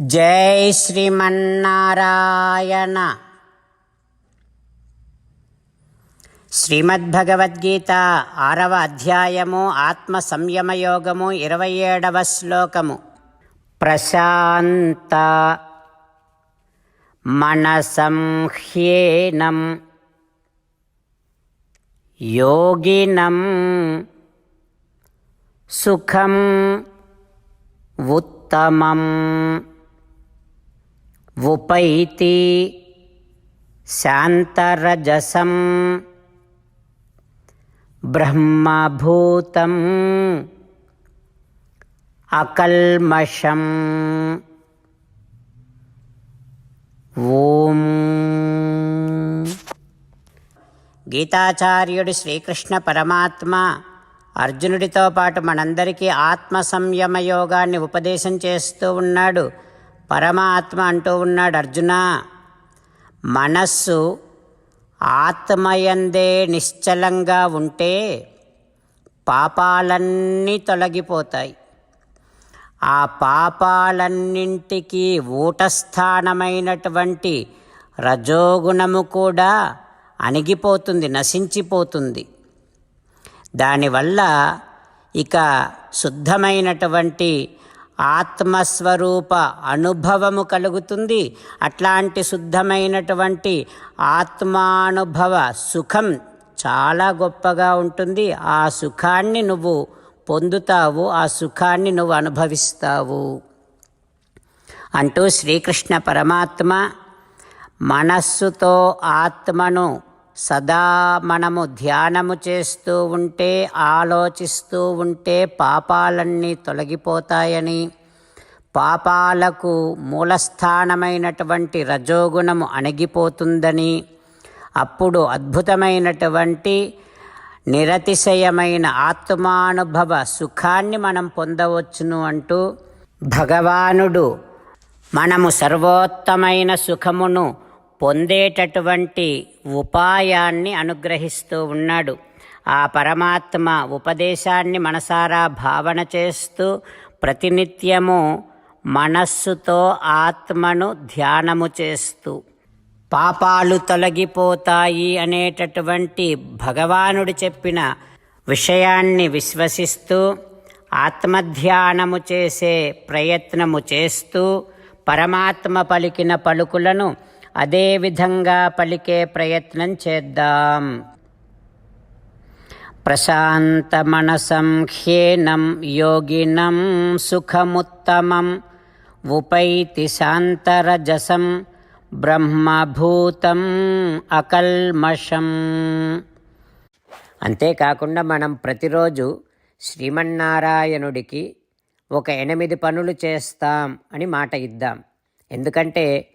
జై శ్రీమన్నారాయణ. శ్రీమద్భగవద్గీత ఆరవ అధ్యాయము ఆత్మ సంయమ యోగము ఇరవై ఏడవ శ్లోకము. ప్రశాంత మనసంహ్యేనం యోగినం సుఖం ఉత్తమం. ఉపైతి శాంతరజసం బ్రహ్మభూతం అకల్మషం. ఓం. గీతాచార్యుడు శ్రీకృష్ణ పరమాత్మ అర్జునుడితో పాటు మనందరికీ ఆత్మ సంయమ యోగాన్ని ఉపదేశం చేస్తూ ఉన్నాడు. పరమాత్మ అంటూ ఉన్నాడు అర్జున. మనస్సు ఆత్మయందే నిశ్చలంగా ఉంటే పాపాలన్నీ తొలగిపోతాయి. ఆ పాపాలన్నింటికీ ఊటస్థానమైనటువంటి రజోగుణము కూడా అణిగిపోతుంది నశించిపోతుంది. దానివల్ల ఇక శుద్ధమైనటువంటి ఆత్మస్వరూప అనుభవము కలుగుతుంది. అట్లాంటి శుద్ధమైనటువంటి ఆత్మానుభవ సుఖం చాలా గొప్పగా ఉంటుంది. ఆ సుఖాన్ని నువ్వు పొందుతావు. ఆ సుఖాన్ని నువ్వు అనుభవిస్తావు. అంటూ శ్రీకృష్ణ పరమాత్మ మనస్సుతో ఆత్మను సదా మనము ధ్యానము చేస్తూ ఉంటే ఆలోచిస్తూ ఉంటే పాపాలన్నీ తొలగిపోతాయని. పాపాలకు మూలస్థానమైనటువంటి రజోగుణము అణిగిపోతుందని. అప్పుడు అద్భుతమైనటువంటి నిరతిశయమైన ఆత్మానుభవ సుఖాన్ని మనం పొందవచ్చును అంటూ భగవానుడు మనము సర్వోత్తమైన సుఖమును పొందేటటువంటి ఉపాయాన్ని అనుగ్రహిస్తూ ఉన్నాడు. ఆ పరమాత్మ ఉపదేశాన్ని మనసారా భావన చేస్తూ ప్రతినిత్యము మనస్సుతో ఆత్మను ధ్యానము చేస్తూ పాపాలు తొలగిపోతాయి అనేటటువంటి భగవానుడు చెప్పిన విషయాన్ని విశ్వసిస్తూ ఆత్మధ్యానము చేసే ప్రయత్నము చేస్తూ పరమాత్మ పలికిన పలుకులను అదే విధంగా పలికే ప్రయత్నం చేద్దాం. ప్రశాంతమనసం హ్యేనం యోగినం సుఖముత్తమం ఉపైతి శాంతరజసం బ్రహ్మభూతం అకల్మషం. అంతేకాకుండా మనం ప్రతిరోజు శ్రీమన్నారాయణుడికి ఒక ఎనిమిది పనులు చేస్తాం అని మాట ఇద్దాం. ఎందుకంటే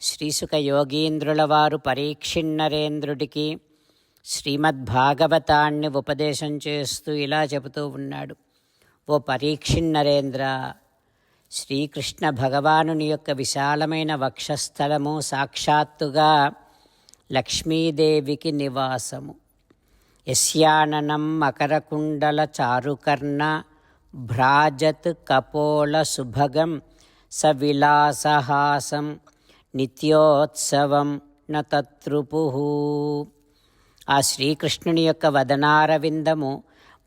శ్రీసుక యోగీంద్రుల వారు పరీక్షిన్నరేంద్రుడికి శ్రీమద్భాగవతాన్ని ఉపదేశం చేస్తూ ఇలా చెబుతూ ఉన్నాడు. ఓ పరీక్షిన్నరేంద్ర శ్రీకృష్ణ భగవానుని యొక్క విశాలమైన వక్షస్థలము సాక్షాత్తుగా లక్ష్మీదేవికి నివాసము. యస్యాననం మకరకుండల చారుకర్ణ భ్రాజత్ కపోల సుభగం సవిలాసహాసం నిత్యోత్సవం న తత్రుపు. ఆ శ్రీకృష్ణుని యొక్క వదనారవిందము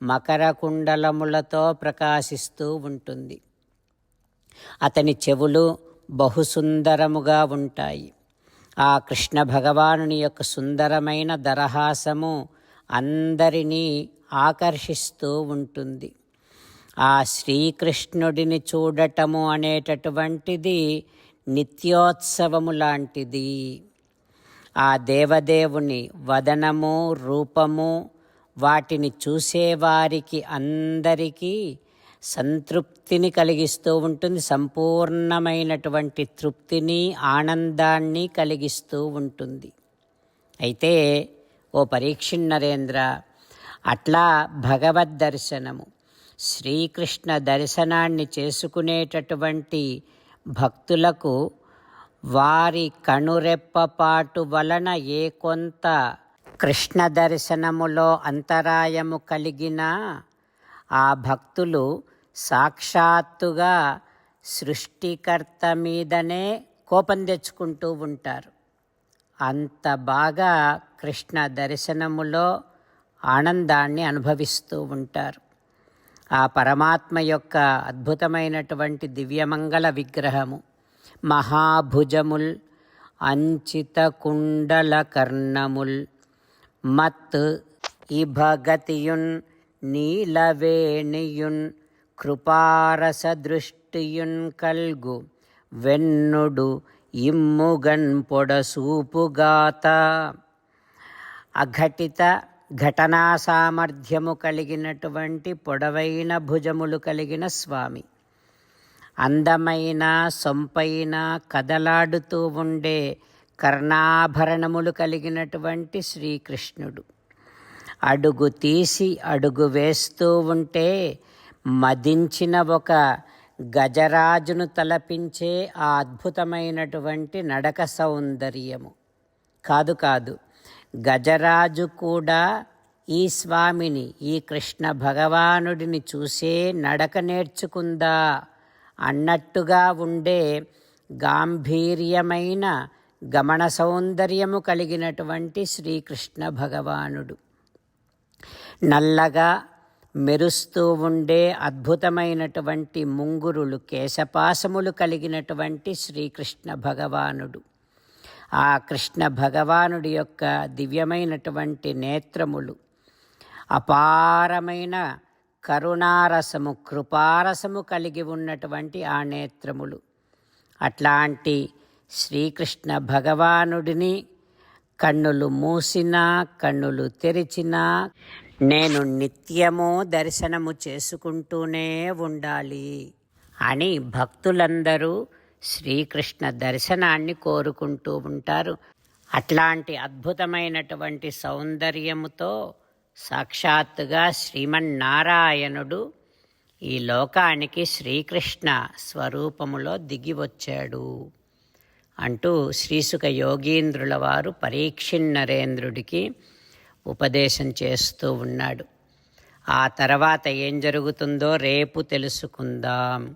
మకర కుండలములతో ప్రకాశిస్తూ ఉంటుంది. అతని చెవులు బహుసుందరముగా ఉంటాయి. ఆ కృష్ణ భగవానుని యొక్క సుందరమైన దరహాసము అందరినీ ఆకర్షిస్తూ ఉంటుంది. ఆ శ్రీకృష్ణుడిని చూడటము అనేటటువంటిది నిత్యోత్సవము లాంటిది. ఆ దేవదేవుని వదనము రూపము వాటిని చూసేవారికి అందరికీ సంతృప్తిని కలిగిస్తూ ఉంటుంది. సంపూర్ణమైనటువంటి తృప్తిని ఆనందాన్ని కలిగిస్తూ ఉంటుంది. అయితే ఓ పరీక్షిన్నరేంద్ర అట్లా భగవద్ దర్శనము శ్రీకృష్ణ దర్శనాన్ని చేసుకునేటటువంటి భక్తులకు వారి కనురెప్పపాటు వలన ఏ కొంత కృష్ణ దర్శనములో అంతరాయము కలిగినా ఆ భక్తులు సాక్షాత్తుగా సృష్టికర్త మీదనే కోపం తెచ్చుకుంటూ ఉంటారు. అంత బాగా కృష్ణ దర్శనములో ఆనందాన్ని అనుభవిస్తూ ఉంటారు. ఆ పరమాత్మ యొక్క అద్భుతమైనటువంటి దివ్యమంగళ విగ్రహము. మహాభుజముల్ అంచిత కుండల కర్ణముల్ మత్ ఇభగతియున్ నీలవేణియున్ కృపారస దృష్టియున్ కల్గు వెన్నుడు ఇమ్ముగన్ పొడసూపుగాత. అఘటిత ఘటనా సామర్థ్యము కలిగినటువంటి పొడవైన భుజములు కలిగిన స్వామి. అందమైన సొంపైన కదలాడుతూ ఉండే కర్ణాభరణములు కలిగినటువంటి శ్రీకృష్ణుడు. అడుగు తీసి అడుగు వేస్తూ ఉంటే మదించిన ఒక గజరాజును తలపించే ఆ అద్భుతమైనటువంటి నడక సౌందర్యము. కాదు కాదు గజరాజు కూడా ఈ స్వామిని ఈ కృష్ణ భగవానుడిని చూసే నడక నేర్చుకుందా? అన్నట్టుగా ఉండే గాంభీర్యమైన గమన సౌందర్యము కలిగినటువంటి శ్రీకృష్ణ భగవానుడు. నల్లగా మెరుస్తూ ఉండే అద్భుతమైనటువంటి ముంగురులు కేశపాసములు కలిగినటువంటి శ్రీకృష్ణ భగవానుడు. ఆ కృష్ణ భగవానుడి యొక్క దివ్యమైనటువంటి నేత్రములు. అపారమైన కరుణారసము కృపారసము కలిగి ఉన్నటువంటి ఆ నేత్రములు. అట్లాంటి శ్రీకృష్ణ భగవానుడిని కన్నులు మూసినా కన్నులు తెరిచినా నేను నిత్యము దర్శనము చేసుకుంటూనే ఉండాలి అని భక్తులందరూ శ్రీకృష్ణ దర్శనాన్ని కోరుకుంటూ ఉంటారు. అట్లాంటి అద్భుతమైనటువంటి సౌందర్యముతో సాక్షాత్తుగా శ్రీమన్నారాయణుడు ఈ లోకానికి శ్రీకృష్ణ స్వరూపములో దిగి వచ్చాడు అంటూ శ్రీసుఖ యోగీంద్రుల వారు పరీక్షిన్నరేంద్రుడికి ఉపదేశం చేస్తూ ఉన్నాడు. ఆ తర్వాత ఏం జరుగుతుందో రేపు తెలుసుకుందాం.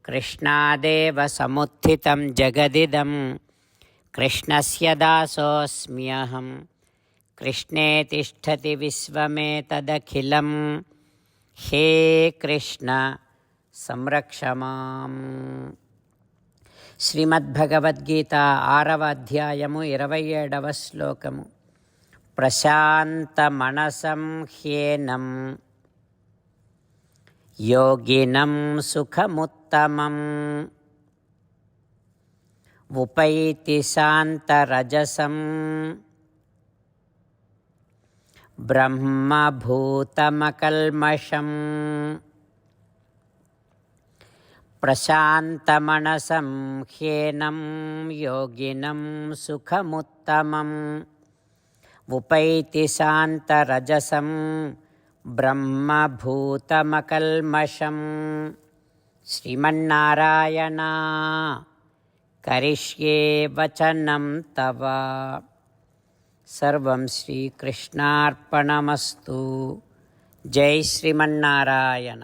నమ కృష్ణాదేవ సముత్థితం జగదిదం కృష్ణస్య దాసోऽస్మ్యహం కృష్ణే తిష్టతి విశ్వమేతదఖిలం హే కృష్ణ సంరక్షమాం శ్రీమద్భగవద్గీత ఆరవ అధ్యాయము ఇరవై ఏడవ శ్లోకము. ప్రశాంతమనసం హ్యేనం. యోగినం సుఖముత్తమం. ఉపైతి శాంతరజసం. బ్రహ్మభూతమకల్మషం. ప్రశాంతమనసం హ్యేనం యోగినం సుఖముత్తమం. ఉపైతి శాంతరజసం. బ్రహ్మభూతమకల్మషం. శ్రీమన్నారాయణ. కరిష్యే వచనం తవ. సర్వం శ్రీకృష్ణార్పణమస్తు. జై శ్రీమన్నారాయణ.